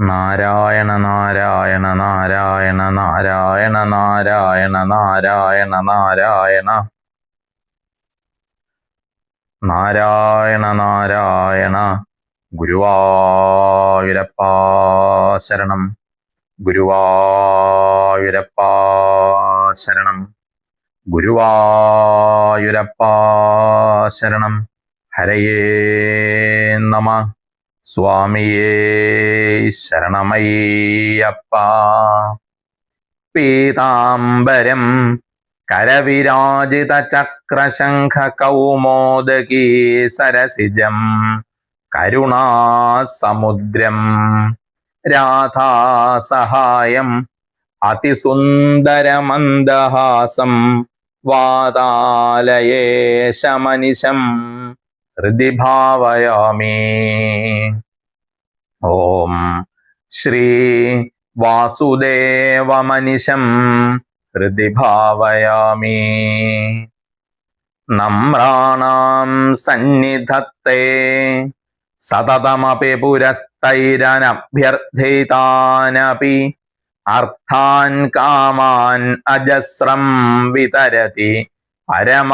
നാരായണ നാരായണ നാരായണ നാരായണ നാരായണ നാരായണ നാരായണ. നാരായണ നാരായണ. ഗുരുവായൂരപ്പാ ശരണം. ഗുരുവായൂരപ്പാ ശരണം. ഗുരുവായൂരപ്പാ ശരണം. ഹരയേ നമ. സ്വാമിയേ ശരണമയ്യപ്പ. പീതാംബരം കരവിരാജിത ചക്രശംഖ കൗമോദകീ സരസിജം കരുണാസമുദ്രം രാധാസഹായം അതിസുന്ദരമന്ദഹാസം വാതാലയേശമനിശം ഹൃദി ഭാവയാമി ഓം ശ്രീ വാസുദേവമനിശം ഹൃദി ഭാവയാമി. നമ്രാണാം സന്നിധത്തെ സതതമപി പുരസ്തൈരനഭ്യർത്ഥിതാനപി അർത്ഥാൻ കാമാൻ അജസ്രം വിതരതി പരമാനന്ദസാന്ദ്രാം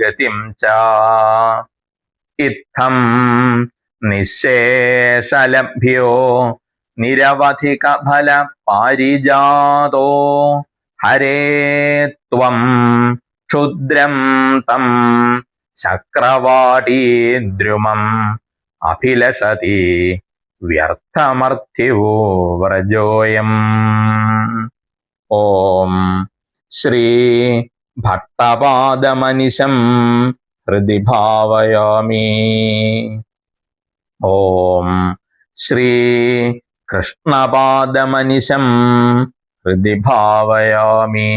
ഗതിം ച. ഇത്തം നിശേഷലഭ്യോ നിരവധിക ഫല പാരിജാതോ. ഹരേ ത്വം ക്ഷുദ്രം തം ചക്രവാടീദ്രുമം അഭിലഷതി വ്യർത്ഥമർത്ഥ്യോ വ്രജോയം. ഓം ശ്രീ ഭട്ടപാദമനിശം ഹൃദി ഭാവയാമി. ഓം ശ്രീ കൃഷ്ണപാദമനിശം ഹൃദി ഭാവയാമി.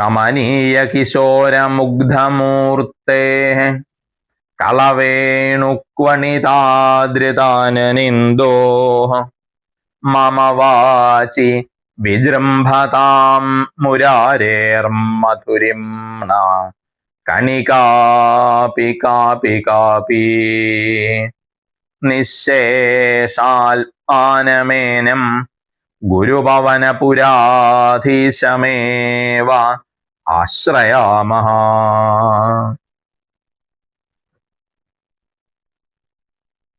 കമനീയ കിശോരമുഗ്ധമൂർത്തേ കളവേണുക്വണിതാദൃതാനനിന്ദോ. മമ വാചി വിജൃംഭതാം മുരാരേർമധുരിം കണികാപി കാപി കാപി നിശേഷാൽ ആനമേനം ഗുരുഭവനപുരാധീശമേവ ആശ്രയാമഹ.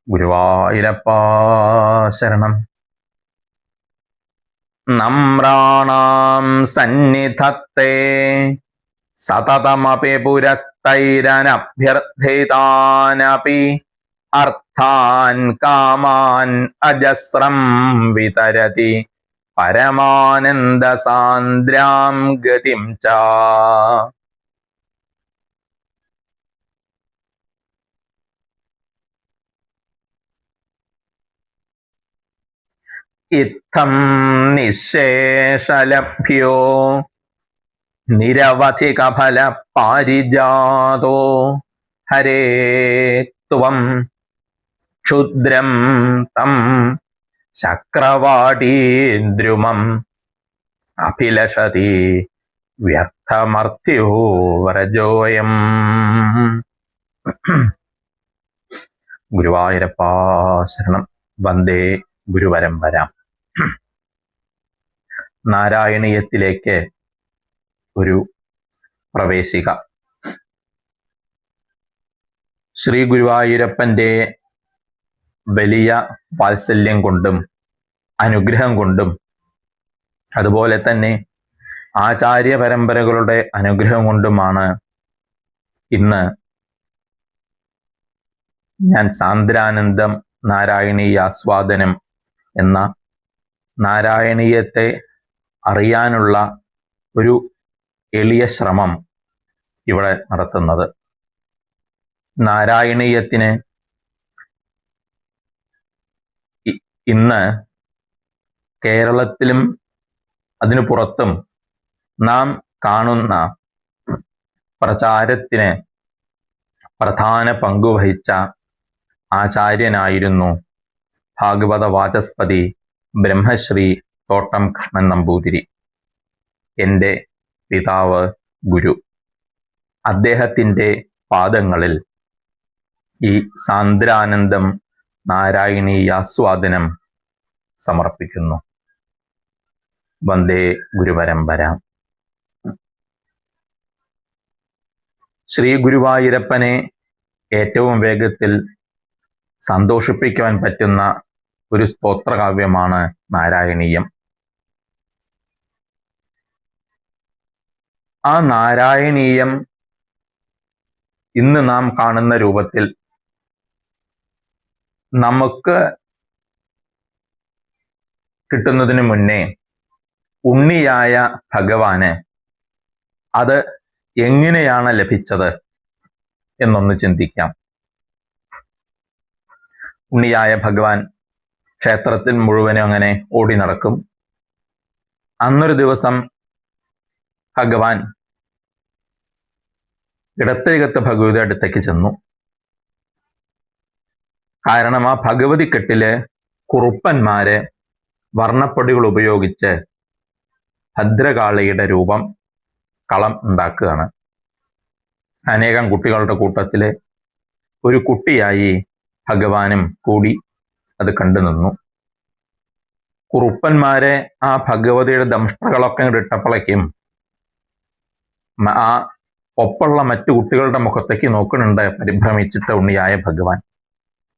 ഗുരുവായൂരപ്പ ശരണം. നമ്രാണാം സന്നിധത്തെ. സതതമപി പുരസ്തൈരനഭ്യർത്ഥിതാനപി അർത്ഥാൻ കാമാൻ അജസ്രം വിതരതി. പരമാനന്ദസാന്ദ്രാം ഗതിം ച. ഇത്തം നിശേഷലഭ്യോ? നിരവധി കഫല പാരിജാതോ? ഹരേ ത്വം. ക്ഷുദ്രം തം. ചക്രവാടീന്ദ്രുമം അഭിലഷതി വ്യർത്ഥമർത്യോ വ്രജോയം. ഗുരുവായൂരപ്പാശരണം വന്ദേ ഗുരുവരം വരാം. നാരായണീയത്തിലേക്ക് ഒരു പ്രവേശിക. ശ്രീ ഗുരുവായൂരപ്പന്റെ വലിയ വാത്സല്യം കൊണ്ടും അനുഗ്രഹം കൊണ്ടും അതുപോലെ തന്നെ ആചാര്യ പരമ്പരകളുടെ അനുഗ്രഹം കൊണ്ടുമാണ് ഇന്ന് ഞാൻ സാന്ദ്രാനന്ദം നാരായണീയ ആസ്വാദനം എന്ന നാരായണീയത്തെ അറിയാനുള്ള ഒരു എളിയ ശ്രമം ഇവിടെ നടത്തുന്നത്. നാരായണീയത്തിന് ഇന്ന് കേരളത്തിലും അതിനു പുറത്തും നാം കാണുന്ന പ്രചാരത്തിന് പ്രധാന പങ്കുവഹിച്ച ആചാര്യനായിരുന്നു ഭാഗവത വാചസ്പതി ബ്രഹ്മശ്രീ തോട്ടം കൃഷ്ണൻ നമ്പൂതിരി. എന്റെ പിതാവ് ഗുരു. അദ്ദേഹത്തിന്റെ പാദങ്ങളിൽ ഈ സാന്ദ്രാനന്ദം നാരായണീയാസ്വാദനം സമർപ്പിക്കുന്നു. വന്ദേ ഗുരുപരമ്പര. ശ്രീ ഗുരുവായൂരപ്പനെ ഏറ്റവും വേഗത്തിൽ സന്തോഷിപ്പിക്കുവാൻ പറ്റുന്ന ഒരു സ്തോത്രകാവ്യമാണ് നാരായണീയം. ആ നാരായണീയം ഇന്ന് നാം കാണുന്ന രൂപത്തിൽ നമുക്ക് കിട്ടുന്നതിന് മുന്നേ ഉണ്ണിയായ ഭഗവാന് അത് എങ്ങനെയാണ് ലഭിച്ചത് എന്നൊന്ന് ചിന്തിക്കാം. ഉണ്ണിയായ ഭഗവാൻ ക്ഷേത്രത്തിൽ മുഴുവനും അങ്ങനെ ഓടി നടക്കും. അന്നൊരു ദിവസം ഭഗവാൻ ഇടത്തരികത്ത് ഭഗവതി അടുത്തേക്ക് ചെന്നു. കാരണം ആ ഭഗവതി കെട്ടിലെ കുറുപ്പന്മാരെ വർണപ്പൊടികൾ ഉപയോഗിച്ച് ഭദ്രകാളിയുടെ രൂപം കളം ഉണ്ടാക്കുകയാണ്. അനേകം കുട്ടികളുടെ കൂട്ടത്തിലെ ഒരു കുട്ടിയായി ഭഗവാനും കൂടി അത് കണ്ടു നിന്നു. കുറുപ്പന്മാരെ ആ ഭഗവതിയുടെ ദംഷ്ടകളൊക്കെ ഇട്ടപ്പോഴേക്കും ആ ഒപ്പുള്ള മറ്റു കുട്ടികളുടെ മുഖത്തേക്ക് നോക്കുന്നുണ്ട് പരിഭ്രമിച്ചിട്ട് ഉണ്ണിയായ ഭഗവാൻ.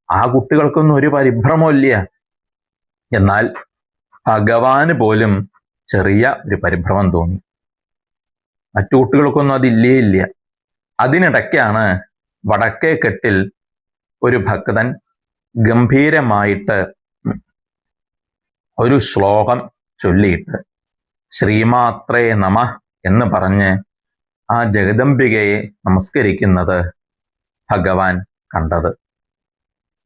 ആ കുട്ടികൾക്കൊന്നും ഒരു പരിഭ്രമമില്ല എന്നാൽ ഭഗവാന് പോലും ചെറിയ ഒരു പരിഭ്രമം തോന്നി. മറ്റു കുട്ടികൾക്കൊന്നും അതില്ലേ ഇല്ല. അതിനിടയ്ക്കാണ് വടക്കേ കെട്ടിൽ ഒരു ഭക്തൻ ഗംഭീരമായിട്ട് ഒരു ശ്ലോകം ചൊല്ലിയിട്ട് ശ്രീമാത്രേ നമ എന്ന് പറഞ്ഞ് ആ ജഗദംബികയെ നമസ്കരിക്കുന്നത് ഭഗവാൻ കണ്ടത്.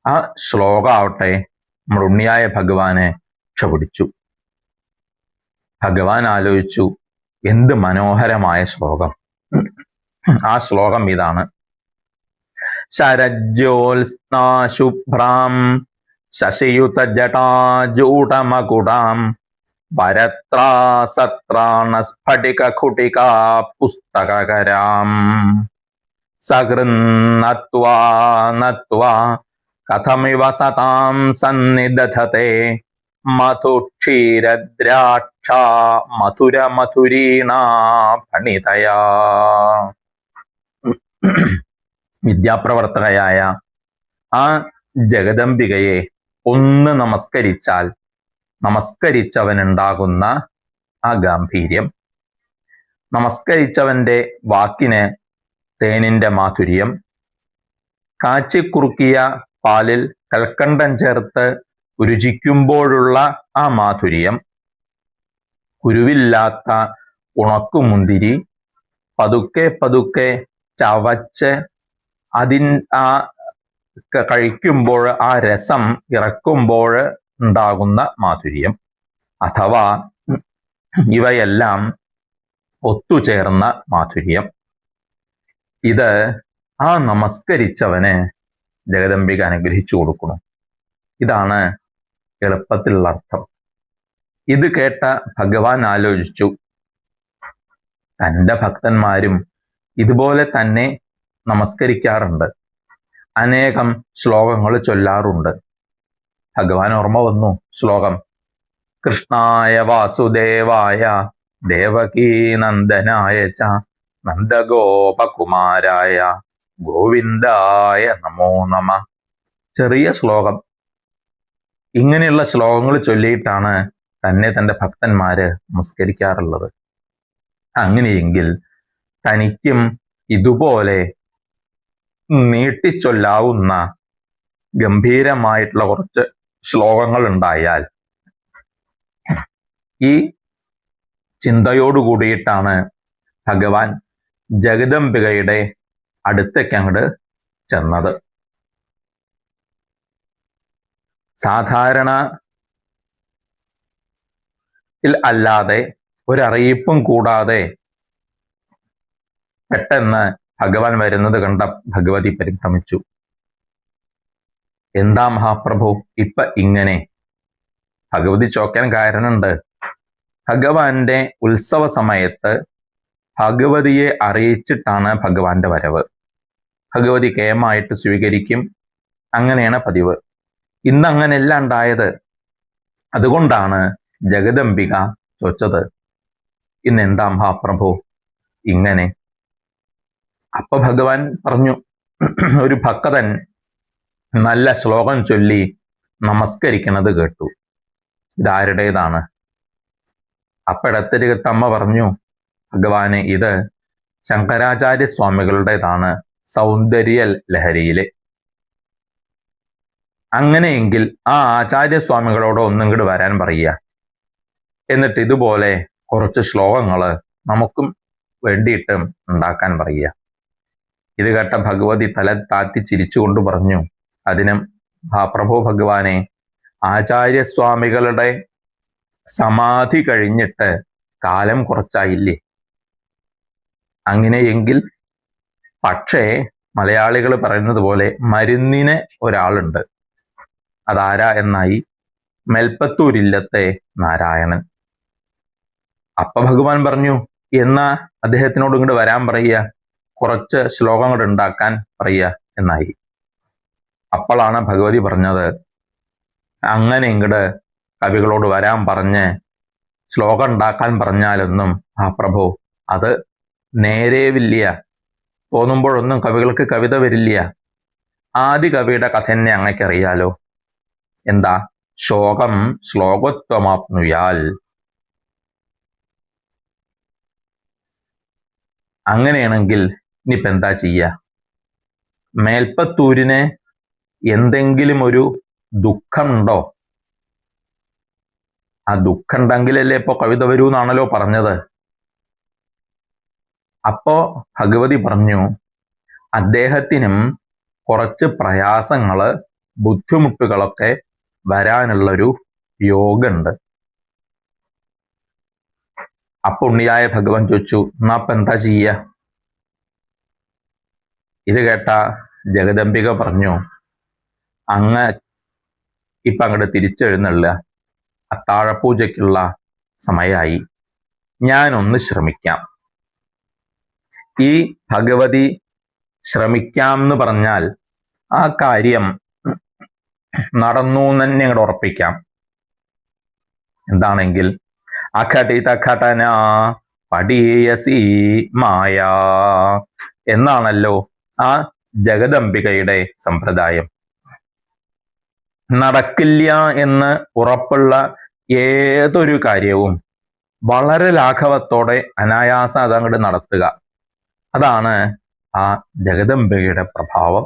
ആ ശ്ലോകാവട്ടെ നമ്മുടെ ഉണ്ണിയായ ഭഗവാനെ രക്ഷപിടിച്ചു ഭഗവാൻ ആലോചിച്ചു എന്ത് മനോഹരമായ ശ്ലോകം. ആ ശ്ലോകം ഇതാണ്. ശരജ്യോത്സ്നാശുഭ്രാം ശശിയുത ജടാജൂടമകുടാം വരത്രാസത്രാണസ്ഫടികഖുടികാ പുസ്തകകരാം സകൃന്നത്വാ നത്വാ കഥമിവ സതാം സന്നിദധത്തെ മധുക്ഷീരദ്രാക്ഷ മധുര മധുരീണാ പണിതയാ വിദ്യാപ്രവർത്തകയായ ആ ജഗദംബികയെ ഒന്ന് നമസ്കരിച്ചാൽ നമസ്കരിച്ചവനുണ്ടാകുന്ന ആ ഗാംഭീര്യം. നമസ്കരിച്ചവന്റെ വാക്കിന് തേനിന്റെ മാധുര്യം. കാച്ചിക്കുറുക്കിയ പാലിൽ കൽക്കണ്ടം ചേർത്ത് രുചിക്കുമ്പോഴുള്ള ആ മാധുര്യം. കുരുവില്ലാത്ത ഉണക്കുമുന്തിരി പതുക്കെ പതുക്കെ ചവച്ച് അതിൻ ആ കഴിക്കുമ്പോൾ ആ രസം ഇറക്കുമ്പോൾ ഉണ്ടാകുന്ന മാധുര്യം. അഥവാ ഇവയെല്ലാം ഒത്തുചേർന്ന മാധുര്യം. ഇത് ആ നമസ്കരിച്ചവന് ജഗദംബിക അനുഗ്രഹിച്ചു കൊടുക്കുന്നു. ഇതാണ് എളുപ്പത്തിലുള്ള അർത്ഥം. ഇത് കേട്ട ഭഗവാൻ ആലോചിച്ചു തന്റെ ഭക്തന്മാരും ഇതുപോലെ തന്നെ നമസ്കരിക്കാറുണ്ട്. അനേകം ശ്ലോകങ്ങൾ ചൊല്ലാറുണ്ട്. ഭഗവാൻ ഓർമ്മ വന്നു ശ്ലോകം. കൃഷ്ണായ വാസുദേവായ ദേവകീ നന്ദനായ ച നന്ദഗോപകുമാരായ ഗോവിന്ദായ നമോ നമ. ചെറിയ ശ്ലോകം. ഇങ്ങനെയുള്ള ശ്ലോകങ്ങൾ ചൊല്ലിയിട്ടാണ് തന്നെ തന്റെ ഭക്തന്മാര് നമസ്കരിക്കാറുള്ളത്. അങ്ങനെയെങ്കിൽ തനിക്കും ഇതുപോലെ നീട്ടിച്ചൊല്ലാവുന്ന ഗംഭീരമായിട്ടുള്ള കുറച്ച് ശ്ലോകങ്ങൾ ഉണ്ടായാൽ ഈ ചിന്തയോടു കൂടിയിട്ടാണ് ഭഗവാൻ ജഗദംബികയുടെ അടുത്തേക്ക് ചെന്നത്. സാധാരണ അല്ലാതെ ഒരറിയിപ്പും കൂടാതെ പെട്ടെന്ന് ഭഗവാൻ വരുന്നത് കണ്ട ഭഗവതി പരിഭ്രമിച്ചു. എന്താ മഹാപ്രഭു? ഇപ്പൊ ഇങ്ങനെ. ഭഗവതി ചോക്കാൻ കാരണമുണ്ട് ഭഗവാന്റെ ഉത്സവ സമയത്ത് ഭഗവതിയെ അറിയിച്ചിട്ടാണ് ഭഗവാന്റെ വരവ്. ഭഗവതി കേമായിട്ട് സ്വീകരിക്കും. അങ്ങനെയാണ് പതിവ്. ഇന്ന് അങ്ങനെയല്ല ഉണ്ടായത്. അതുകൊണ്ടാണ് ജഗദംബിക ചോദിച്ചത് ഇന്ന് എന്താ മഹാപ്രഭു? ഇങ്ങനെ. അപ്പൊ ഭഗവാൻ പറഞ്ഞു ഒരു ഭക്തൻ നല്ല ശ്ലോകം ചൊല്ലി നമസ്കരിക്കണത് കേട്ടു. ഇതാരുടേതാണ്? അപ്പോഴത്തരികത്തമ്മ പറഞ്ഞു ഭഗവാന് ഇത് ശങ്കരാചാര്യ സ്വാമികളുടേതാണ് സൗന്ദര്യ ലഹരിയിലെ. അങ്ങനെയെങ്കിൽ ആ ആചാര്യസ്വാമികളോട് ഒന്നും കൂടി വരാൻ പറയുക. എന്നിട്ട് ഇതുപോലെ കുറച്ച് ശ്ലോകങ്ങൾ നമുക്കും വേണ്ടിയിട്ട് ഉണ്ടാക്കാൻ പറയുക. ഇത് കേട്ട ഭഗവതി തല താത്തി ചിരിച്ചുകൊണ്ട് പറഞ്ഞു അതിന് ആ പ്രഭു ഭഗവാനെ ആചാര്യസ്വാമികളുടെ സമാധി കഴിഞ്ഞിട്ട് കാലം കുറച്ചായില്ലേ? അങ്ങനെയെങ്കിൽ പക്ഷേ മലയാളികൾ പറയുന്നത് പോലെ മരുന്നിന് ഒരാളുണ്ട്. അതാരാ എന്നായി മെൽപ്പത്തൂരില്ലത്തെ നാരായണൻ. അപ്പ ഭഗവാൻ പറഞ്ഞു എന്നാ അദ്ദേഹത്തിനോട് ഇങ്ങോട്ട് വരാൻ പറയുക? കുറച്ച് ശ്ലോകങ്ങൾ ഉണ്ടാക്കാൻ പറയുക എന്നായി. അപ്പോഴാണ് ഭഗവതി പറഞ്ഞത് അങ്ങനെ ഇങ്ങോട്ട് കവികളോട് വരാൻ പറഞ്ഞ് ശ്ലോകം ഉണ്ടാക്കാൻ പറഞ്ഞാലൊന്നും ആ പ്രഭു അത് നേരെവില്ല തോന്നുമ്പോഴൊന്നും കവികൾക്ക് കവിത വരില്ല ആദ്യ കവിയുടെ കഥ തന്നെ അങ്ങക്കറിയാലോ എന്താ? ശോകം ശ്ലോകത്വമാപ്നുയാൽ. അങ്ങനെയാണെങ്കിൽ ഇനിയിപ്പോ എന്താ ചെയ്യ? മേൽപ്പത്തൂരിനെ എന്തെങ്കിലും ഒരു ദുഃഖമുണ്ടോ? ആ ദുഃഖം ഉണ്ടെങ്കിലല്ലേ ഇപ്പോ കവിത വരൂ എന്നാണല്ലോ പറഞ്ഞത്. അപ്പോ ഭഗവതി പറഞ്ഞു അദ്ദേഹത്തിനും കുറച്ച് പ്രയാസങ്ങൾ ബുദ്ധിമുട്ടുകളൊക്കെ വരാനുള്ളൊരു യോഗമുണ്ട് അപ്പൊ ഉണ്ണിയായ ഭഗവാൻ ചോദിച്ചു എന്നാ എന്താ ചെയ്യ? ഇത് കേട്ട ജഗദംബിക പറഞ്ഞു അങ്ങ് ഇപ്പൊ അങ്ങോട്ട് തിരിച്ചെഴുന്നള്ള. അത്താഴപൂജയ്ക്കുള്ള സമയമായി ഞാനൊന്ന് ശ്രമിക്കാം. ഈ ഭഗവതി ശ്രമിക്കാം എന്ന് പറഞ്ഞാൽ ആ കാര്യം നടന്നു തന്നെ അങ്ങോട്ട് ഉറപ്പിക്കാം. എന്താണെങ്കിൽ അഘടിത ഘടന പടിയസി മായ. എന്നാണല്ലോ ആ ജഗദംബികയുടെ സമ്പ്രദായം. നടക്കില്ല എന്ന് ഉറപ്പുള്ള ഏതൊരു കാര്യവും വളരെ ലാഘവത്തോടെ അനായാസം അതങ്ങോട്ട് നടത്തുക. അതാണ് ആ ജഗദംബികയുടെ പ്രഭാവം.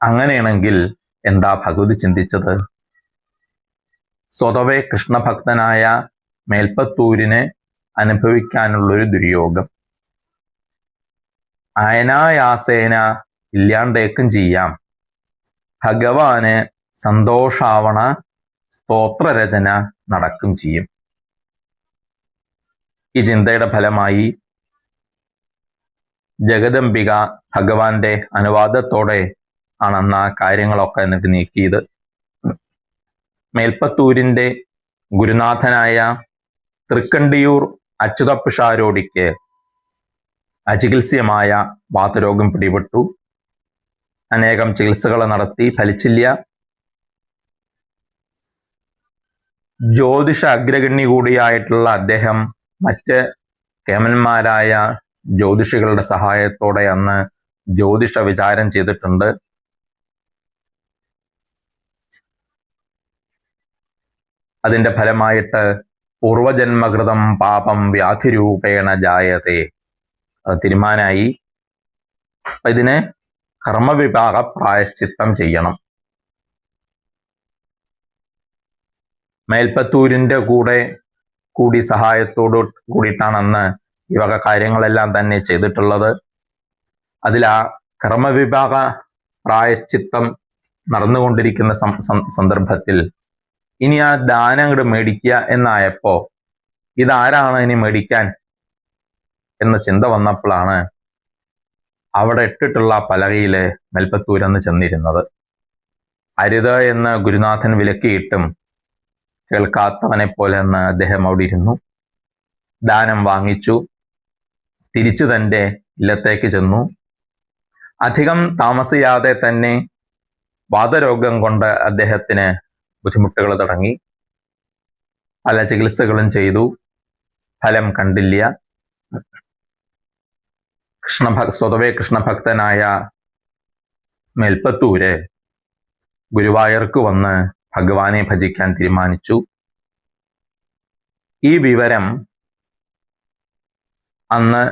അങ്ങനെയാണെങ്കിൽ എന്താ ഭഗവതി ചിന്തിച്ചത്? സ്വതവേ കൃഷ്ണഭക്തനായ മേൽപ്പത്തൂരിന് അനുഭവിക്കാനുള്ളൊരു ദുര്യോഗം. അയനായാസേന ഇല്ലാണ്ടേക്കും ചെയ്യാം. ഭഗവാന് സന്തോഷാവണ സ്തോത്രരചന നടക്കും ചെയ്യും. ഈ ചിന്തയുടെ ഫലമായി ജഗദംബിക ഭഗവാന്റെ അനുവാദത്തോടെ ആണെന്ന കാര്യങ്ങളൊക്കെ എന്നിട്ട് നീക്കിയത്. മേൽപ്പത്തൂരിന്റെ ഗുരുനാഥനായ തൃക്കണ്ടിയൂർ അച്യുതപ്പിഷാരോടിക്ക് അചികിത്സ്യമായ വാതരോഗം പിടിപെട്ടു. അനേകം ചികിത്സകൾ നടത്തി. ഫലിച്ചില്ല. ജ്യോതിഷ അഗ്രഗണ്യ കൂടിയായിട്ടുള്ള അദ്ദേഹം മറ്റ് കേമന്മാരായ ജ്യോതിഷികളുടെ സഹായത്തോടെ അന്ന് ജ്യോതിഷ വിചാരം ചെയ്തിട്ടുണ്ട്. അതിന്റെ ഫലമായിട്ട് പൂർവജന്മകൃതം പാപം വ്യാധിരൂപേണ ജായത്തെ. അത് തീരുമാനായി ഇതിനെ കർമ്മവിഭാഗ പ്രായശ്ചിത്തം ചെയ്യണം. മേൽപ്പത്തൂരിന്റെ കൂടെ കൂടി സഹായത്തോട് കൂടിയിട്ടാണ് അന്ന് ഈ വക കാര്യങ്ങളെല്ലാം തന്നെ ചെയ്തിട്ടുള്ളത്. അതിലാ കർമ്മവിഭാഗ പ്രായശ്ചിത്തം നടന്നുകൊണ്ടിരിക്കുന്ന സന്ദർഭത്തിൽ ഇനി ആ ദാനം അങ്ങോട്ട് മേടിക്കുക എന്നായപ്പോ ഇതാരാണ് ഇനി മേടിക്കാൻ എന്ന ചിന്ത വന്നപ്പോഴാണ് അവിടെ ഇട്ടിട്ടുള്ള പലകയിൽ മെൽപ്പത്തൂരെന്ന് ചെന്നിരുന്നത്. അരുത് എന്ന് ഗുരുനാഥൻ വിലക്കിയിട്ടും കേൾക്കാത്തവനെ പോലെ എന്ന് അദ്ദേഹം അവിടെ ഇരുന്നു. ദാനം വാങ്ങിച്ചു. തിരിച്ചു തന്റെ ഇല്ലത്തേക്ക് ചെന്നു. അധികം താമസിയാതെ തന്നെ വാതരോഗം കൊണ്ട് അദ്ദേഹത്തിന് ബുദ്ധിമുട്ടുകൾ തുടങ്ങി പല ചികിത്സകളും ചെയ്തു. ഫലം കണ്ടില്ല. കൃഷ്ണഭക് സ്വതവേ കൃഷ്ണഭക്തനായ മേൽപ്പത്തൂര് ഗുരുവായൂർക്ക് വന്ന് ഭഗവാനെ ഭജിക്കാൻ തീരുമാനിച്ചു. ഈ വിവരം അന്ന്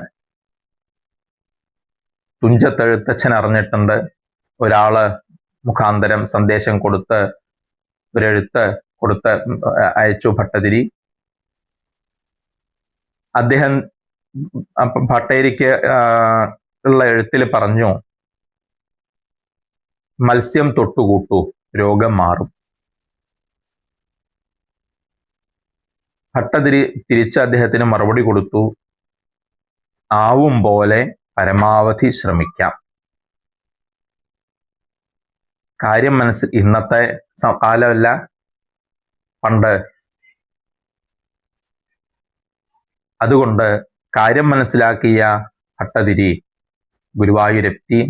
തുഞ്ചത്തെഴുത്തച്ഛൻ അറിഞ്ഞിട്ടുണ്ട് ഒരാൾ മുഖാന്തരം സന്ദേശം കൊടുത്ത് ഒരെഴുത്ത് കൊടുത്ത് അയച്ചു ഭട്ടതിരി. അദ്ദേഹം ഭട്ടേരിക്ക് ഉള്ള എഴുത്തിൽ പറഞ്ഞു മത്സ്യം തൊട്ടുകൂട്ടു രോഗം മാറും. ഭട്ടതിരി തിരിച്ച് അദ്ദേഹത്തിന് മറുപടി കൊടുത്തു ആവും പോലെ പരമാവധി ശ്രമിക്കാം. കാര്യം മനസ്സിൽ ഇന്നത്തെ കാലമല്ല പണ്ട്. അതുകൊണ്ട് കാര്യം മനസ്സിലാക്കിയ ഭട്ടതിരി ഗുരുവായൂരെത്തി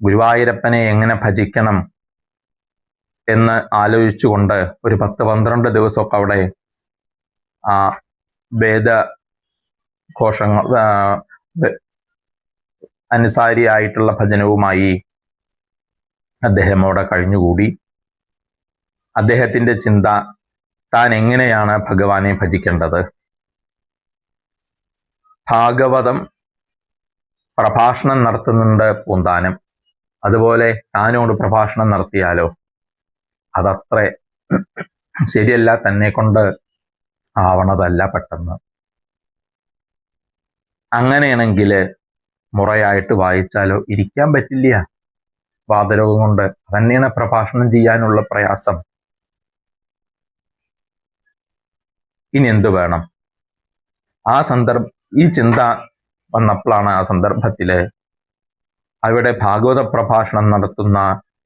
ഗുരുവായൂരപ്പനെ എങ്ങനെ ഭജിക്കണം എന്ന് ആലോചിച്ചുകൊണ്ട് ഒരു പത്ത് പന്ത്രണ്ട് ദിവസമൊക്കെ അവിടെ ആ വേദ ഘോഷങ്ങൾ അനുസാരിയായിട്ടുള്ള ഭജനവുമായി അദ്ദേഹം അവിടെ കഴിഞ്ഞുകൂടി. അദ്ദേഹത്തിന്റെ ചിന്ത താൻ എങ്ങനെയാണ് ഭഗവാനെ ഭജിക്കേണ്ടത്? ഭാഗവതം പ്രഭാഷണം നടത്തുന്നുണ്ട് പൂന്താനം. അതുപോലെ താനോട് പ്രഭാഷണം നടത്തിയാലോ? അതത്ര ശരിയല്ല തന്നെ കൊണ്ട് ആവണതല്ല പെട്ടെന്ന്. അങ്ങനെയാണെങ്കിൽ മുറയായിട്ട് വായിച്ചാലോ? ഇരിക്കാൻ പറ്റില്ല. വാതരോഗം കൊണ്ട് തന്നെയാണ് പ്രഭാഷണം ചെയ്യാനുള്ള പ്രയാസം. ഇനി എന്തു വേണം? ആ സന്ദർഭ ഈ ചിന്ത വന്നപ്പോഴാണ് ആ സന്ദർഭത്തിൽ അവിടെ ഭാഗവത പ്രഭാഷണം നടത്തുന്ന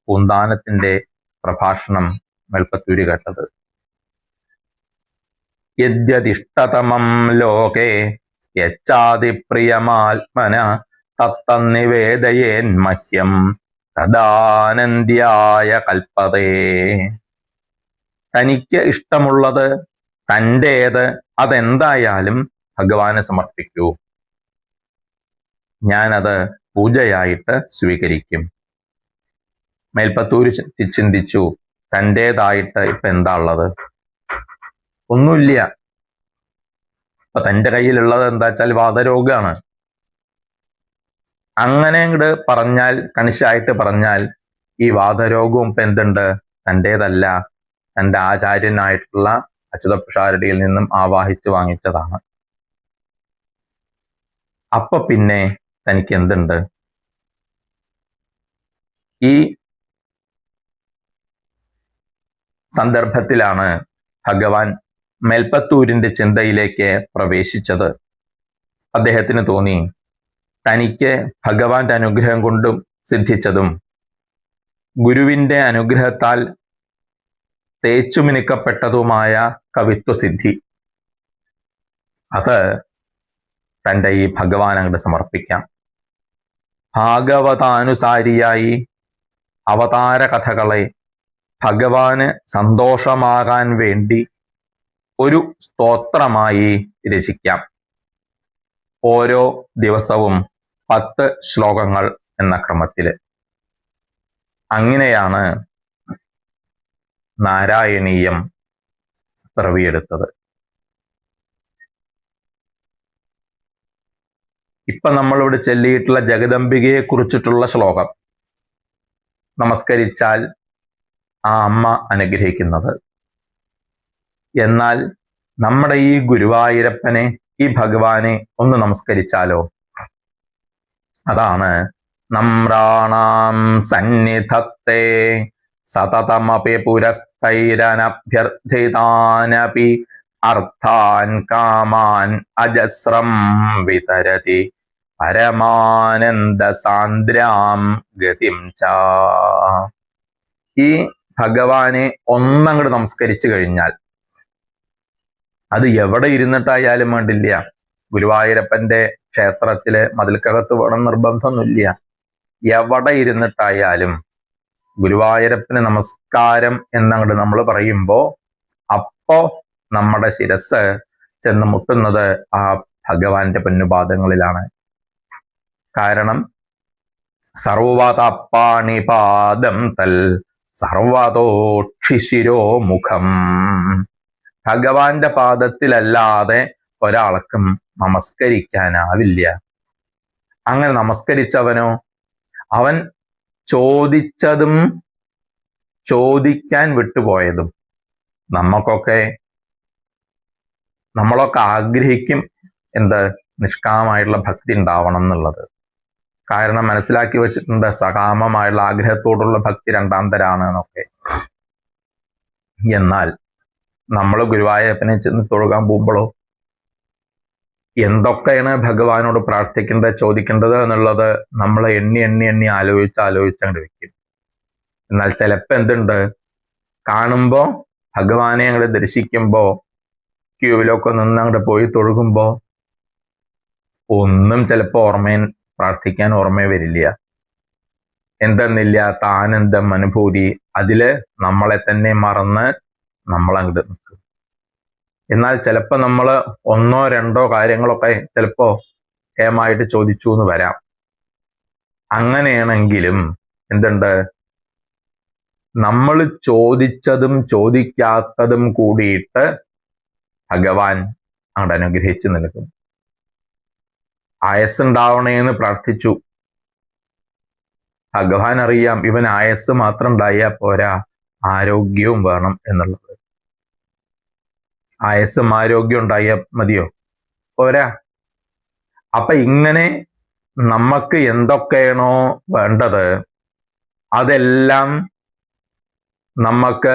പൂന്താനത്തിന്റെ പ്രഭാഷണം വെൽപ്പത്തൂര് കേട്ടത്. യദ്യതിഷ്ടതമം ലോകേ യച്ചാതിപ്രിയമാത്മന തത്തന്നിവേദയേൻ മഹ്യം തദാനന്ദ്യായ കൽപ്പതേ. തനിക്ക് ഇഷ്ടമുള്ളത് തന്റേത് അതെന്തായാലും ഭഗവാന് സമർപ്പിക്കൂ. ഞാനത് പൂജയായിട്ട് സ്വീകരിക്കും. മേൽപ്പത്തൂര് ചിന്തിച്ചു തന്റേതായിട്ട് ഇപ്പൊ എന്താ ഉള്ളത്? ഒന്നുമില്ല. ഇപ്പൊ തന്റെ കയ്യിലുള്ളത് എന്താ വെച്ചാൽ വാതരോഗമാണ് അങ്ങനെ അങ്ങോട്ട് പറഞ്ഞാൽ കണിശായിട്ട് പറഞ്ഞാൽ ഈ വാദരോഗവും ഇപ്പൊ എന്തുണ്ട്? തന്റേതല്ല. തന്റെ ആചാര്യനായിട്ടുള്ള അച്യുതപുഷാരടിയിൽ നിന്നും ആവാഹിച്ച് വാങ്ങിച്ചതാണ്. അപ്പൊ പിന്നെ തനിക്ക് എന്തുണ്ട്? ഈ സന്ദർഭത്തിലാണ് ഭഗവാൻ മേൽപ്പത്തൂരിന്റെ ചിന്തയിലേക്ക് പ്രവേശിച്ചത്. അദ്ദേഹത്തിന് തോന്നി തനിക്ക് ഭഗവാന്റെ അനുഗ്രഹം കൊണ്ടും സിദ്ധിച്ചതും. ഗുരുവിന്റെ അനുഗ്രഹത്താൽ തേച്ചുമിനുക്കപ്പെട്ടതുമായ കവിത്വസിദ്ധി. അത് തന്റെ ഈ ഭഗവാൻ അങ്ങോട്ട് സമർപ്പിക്കാം. ഭാഗവതാനുസാരിയായി അവതാര കഥകളെ ഭഗവാന് സന്തോഷമാകാൻ വേണ്ടി ഒരു സ്തോത്രമായി രചിക്കാം. ഓരോ ദിവസവും പത്ത് ശ്ലോകങ്ങൾ എന്ന ക്രമത്തിൽ. അങ്ങനെയാണ് നാരായണീയം പിറവിയെടുത്തത്. ഇപ്പൊ നമ്മളിവിടെ ചൊല്ലിയിട്ടുള്ള ജഗദംബികയെ കുറിച്ചിട്ടുള്ള ശ്ലോകം. നമസ്കരിച്ചാൽ ആ അമ്മ അനുഗ്രഹിക്കുന്നത്. എന്നാൽ നമ്മുടെ ഈ ഗുരുവായൂരപ്പനെ ഈ ഭഗവാനെ ഒന്ന് നമസ്കരിച്ചാലോ? അതാണ് നമ്രാണാം സന്നിധത്തെ സതതമപി പുരസ്ഥൈരനഭ്യർത്ഥിതാനപി അർത്ഥാൻ കാമാൻ അജസ്രം വിതരതി പരമാനന്ദ സാന്ദ്രാം ഗതിം ച. ഈ ഭഗവാനെ ഒന്നങ്ങോട്ട് നമസ്കരിച്ചു കഴിഞ്ഞാൽ അത് എവിടെ ഇരുന്നിട്ടായാലും വേണ്ടില്ല. ഗുരുവായൂരപ്പന്റെ ക്ഷേത്രത്തിലെ മതിൽക്കകത്ത് വേണം നിർബന്ധമൊന്നുമില്ല. എവിടെ ഇരുന്നിട്ടായാലും ഗുരുവായൂരപ്പന് നമസ്കാരം എന്നങ്ങോട്ട് നമ്മൾ പറയുമ്പോ അപ്പോ നമ്മുടെ ശിരസ് ചെന്ന് മുട്ടുന്നത് ആ ഭഗവാന്റെ പൊന്നുപാദങ്ങളിലാണ്. കാരണം സർവതപ്പാണിപാദം തൽ സർവതോക്ഷിശിരോ മുഖം. ഭഗവാന്റെ പാദത്തിലല്ലാതെ ഒരാൾക്കും നമസ്കരിക്കാനാവില്ല. അങ്ങനെ നമസ്കരിച്ചവനോ? അവൻ ചോദിച്ചതും ചോദിക്കാൻ വിട്ടുപോയതും നമുക്കൊക്കെ നമ്മളൊക്കെ ആഗ്രഹിക്കും എന്ത് നിഷ്കാമമായിട്ടുള്ള ഭക്തി ഉണ്ടാവണം എന്നുള്ളത്. കാരണം മനസ്സിലാക്കി വെച്ചിട്ടുണ്ട് സകാമമായുള്ള ആഗ്രഹത്തോടുള്ള ഭക്തി രണ്ടാം തരാണ് എന്നൊക്കെ. എന്നാൽ നമ്മൾ ഗുരുവായൂരപ്പനെ ചെന്ന് തൊഴുകാൻ പോകുമ്പോഴോ എന്തൊക്കെയാണ് ഭഗവാനോട് പ്രാർത്ഥിക്കേണ്ടത് ചോദിക്കേണ്ടത് എന്നുള്ളത് നമ്മൾ എണ്ണി എണ്ണി എണ്ണി ആലോചിച്ച് ആലോചിച്ചങ്ങോട്ട് വെക്കും. എന്നാൽ ചിലപ്പോൾ എന്തുണ്ട്? കാണുമ്പോൾ ഭഗവാനെ അങ്ങോട്ട് ദർശിക്കുമ്പോൾ ക്യൂവിലൊക്കെ നിന്ന് അങ്ങോട്ട് പോയി തൊഴുകുമ്പോൾ ഒന്നും ചിലപ്പോൾ ഓർമ്മയിൽ പ്രാർത്ഥിക്കാൻ ഓർമ്മ വരില്ല. എന്തെന്നില്ല ആനന്ദം അനുഭൂതി. അതിൽ നമ്മളെ തന്നെ മറന്ന് നമ്മളങ്ങോട്ട് നിൽക്കും എന്നാൽ ചിലപ്പോൾ നമ്മൾ ഒന്നോ രണ്ടോ കാര്യങ്ങളൊക്കെ ചിലപ്പോ കേമായിട്ട് ചോദിച്ചു എന്ന് വരാം. അങ്ങനെയാണെങ്കിലും എന്തുണ്ട്? നമ്മൾ ചോദിച്ചതും ചോദിക്കാത്തതും കൂടിയിട്ട് ഭഗവാൻ അങ്ങോട്ട് അനുഗ്രഹിച്ചു നൽകും. ആയസ്സുണ്ടാവണേന്ന് പ്രാർത്ഥിച്ചു. ഭഗവാൻ അറിയാം ഇവൻ ആയസ് മാത്രം ഉണ്ടായാൽ പോരാ ആരോഗ്യവും വേണം എന്നുള്ളത്. ആയസ്സും ആരോഗ്യം ഉണ്ടായാൽ മതിയോ? പോരാ. അപ്പൊ ഇങ്ങനെ നമുക്ക് എന്തൊക്കെയാണോ വേണ്ടത് അതെല്ലാം നമുക്ക്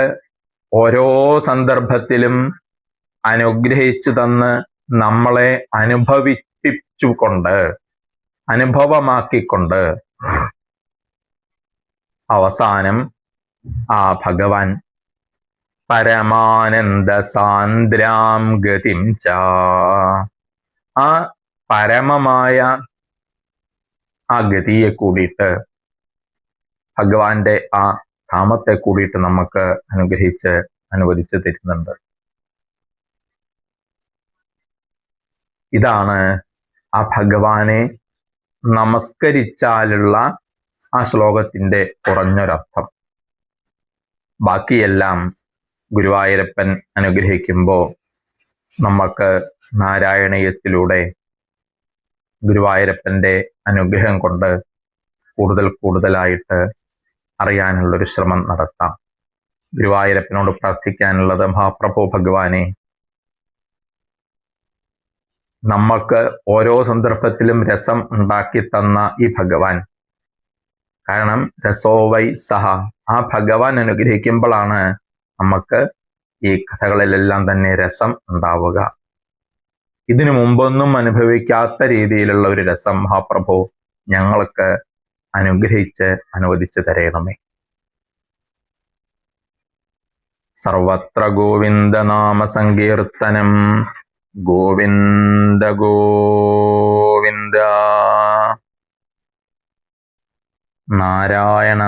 ഓരോ സന്ദർഭത്തിലും അനുഗ്രഹിച്ചു തന്ന് നമ്മളെ അനുഭവിപ്പിച്ചുകൊണ്ട് അനുഭവമാക്കിക്കൊണ്ട് അവസാനം ആ ഭഗവാൻ പരമാനന്ദ സാന്ദ്രാം ഗതിം ച. ആ പരമമായ ആ ഗതിയെ കൂടിയിട്ട് ഭഗവാന്റെ ആ ധാമത്തെ കൂടിയിട്ട് നമുക്ക് അനുഗ്രഹിച്ച് അനുവദിച്ച് തരുന്നുണ്ട്. ഇതാണ് ആ ഭഗവാനെ നമസ്കരിച്ചാലുള്ള ആ ശ്ലോകത്തിന്റെ കുറഞ്ഞൊരർത്ഥം. ബാക്കിയെല്ലാം ഗുരുവായൂരപ്പൻ അനുഗ്രഹിക്കുമ്പോൾ നമുക്ക് നാരായണീയത്തിലൂടെ ഗുരുവായൂരപ്പന്റെ അനുഗ്രഹം കൊണ്ട് കൂടുതൽ കൂടുതലായിട്ട് അറിയാനുള്ളൊരു ശ്രമം നടത്താം. ഗുരുവായൂരപ്പനോട് പ്രാർത്ഥിക്കാനുള്ളത് മഹാപ്രഭു ഭഗവാനെ നമുക്ക് ഓരോ സന്ദർഭത്തിലും രസം ഉണ്ടാക്കി തന്ന ഈ ഭഗവാൻ. കാരണം രസോവൈ സഹ ആ ഭഗവാൻ അനുഗ്രഹിക്കുമ്പോഴാണ് നമുക്ക് ഈ കഥകളിലെല്ലാം തന്നെ രസം ഉണ്ടാവുക. ഇതിനു മുമ്പൊന്നും അനുഭവിക്കാത്ത രീതിയിലുള്ള ഒരു രസം മഹാപ്രഭു ഞങ്ങൾക്ക് അനുഗ്രഹിച്ച് അനുവദിച്ചു തരയണമേ സർവത്ര ഗോവിന്ദ നാമ സങ്കീർത്തനം. ഗോവിന്ദ ഗോവിന്ദ. നാരായണ നാരായണ